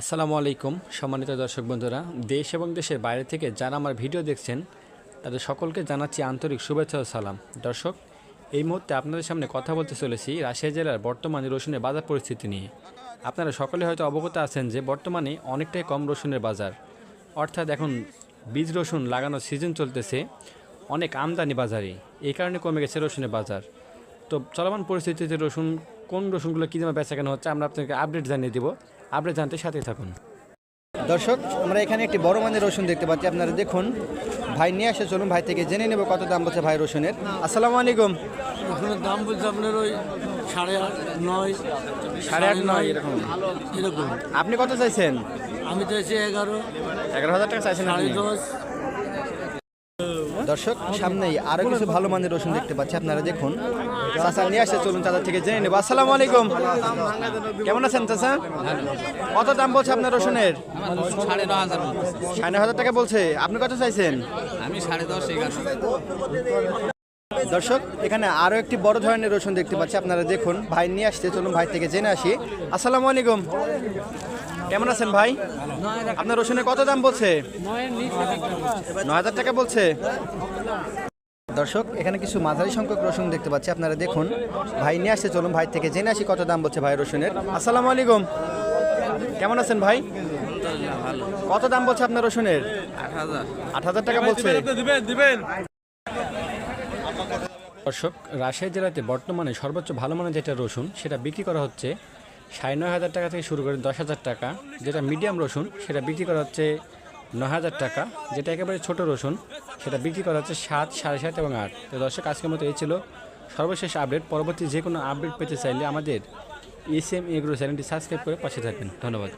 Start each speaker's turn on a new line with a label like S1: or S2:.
S1: আসসালামু আলাইকুম, সম্মানিত দর্শক বন্ধুরা। দেশ এবং দেশের বাইরে থেকে যারা আমার ভিডিও দেখছেন, তাদের সকলকে জানাচ্ছি আন্তরিক শুভেচ্ছা ও সালাম। দর্শক, এই মুহূর্তে আপনাদের সামনে কথা বলতে চলেছি রাজশাহী জেলার বর্তমানে রসুনের বাজার পরিস্থিতি নিয়ে। আপনারা সকলে হয়তো অবগত আছেন যে বর্তমানে অনেকটাই কম রসুনের বাজার। অর্থাৎ এখন বীজ রসুন লাগানোর সিজন চলতেছে, অনেক আমদানি বাজারে। এই কারণে কমে গেছে রসুনের বাজার। তো চলমান পরিস্থিতিতে রসুন কোন রসুনগুলো কী দামে বেচা কেন হচ্ছে আমরা আপনাকে আপডেট জানিয়ে দেবো। আপডেট জানতে সাথে থাকুন।
S2: দর্শক আমরা এখানে একটি বড় মানের রসুন দেখতে পাচ্ছি। আপনারা দেখুন ভাই নিয়ে আসে চলুন ভাই থেকে জেনে নেব কত দাম বলছে ভাই রসুনের। আসসালামু আলাইকুম।
S3: রসুনের দাম বলছে আপনার ওই সাড়ে আট নয়
S1: সাড়ে আট নয় এরকম।
S3: এরকম।
S2: আপনি কত চাইছেন?
S3: আমি চাইছি এগারো।
S2: এগারো হাজার টাকা চাইছেন
S3: সাড়ে? দশ।
S2: দর্শক, সামনেই আরও কিছু ভালো মানের রসুন দেখতে পাচ্ছি, আপনারা দেখুন। চাচা নিয়ে আসে চলুন চাচা থেকে জেনে নেব। আসসালামু আলাইকুম। কেমন আছেন চাচা? কত দাম বলছে আপনার রসুনের?
S4: সাড়ে ন হাজার
S2: সাড়ে হাজার টাকা বলছে। আপনি কত চাইছেন?
S4: আমি সাড়ে দশ এগারো।
S2: দর্শক এখানে আরও একটি বড় ধরনের রসুন দেখতে পাচ্ছি আপনারা দেখুন। ভাই নিয়ে আসছে চলুন ভাই থেকে জেনে আসি। আসসালামু আলাইকুম। কেমন আছেন ভাই? আপনার রসুনের কত দাম বলছে? নয় হাজার টাকা বলছে। দর্শক এখানে কিছু মাঝারি সংখ্যক রসুন দেখতে পাচ্ছি আপনারা দেখুন। ভাই নিয়ে আসছে চলুন ভাই থেকে জেনে আসি কত দাম বলছে ভাই রসুনের। আসসালামু আলাইকুম। কেমন আছেন ভাই? কত দাম বলছে আপনার রসুনের?
S4: আট হাজার।
S2: আট হাজার টাকা বলছে।
S1: দর্শক রাজশাহী জেলাতে বর্তমানে সর্বোচ্চ ভালো মানের যেটা রসুন, সেটা বিক্রি করা হচ্ছে সাড়ে নয় হাজার টাকা থেকে শুরু করে দশ হাজার টাকা। যেটা মিডিয়াম রসুন, সেটা বিক্রি করা হচ্ছে নয় হাজার টাকা। যেটা একেবারে ছোট রসুন, সেটা বিক্রি করা হচ্ছে সাত, সাড়ে সাত এবং আট। তো দর্শক, আজকের মতো এই ছিল সর্বশেষ আপডেট। পরবর্তী যে কোনো আপডেট পেতে চাইলে আমাদের এস এম এগ্রো চ্যানেলটি সাবস্ক্রাইব করে পাশে থাকবেন। ধন্যবাদ।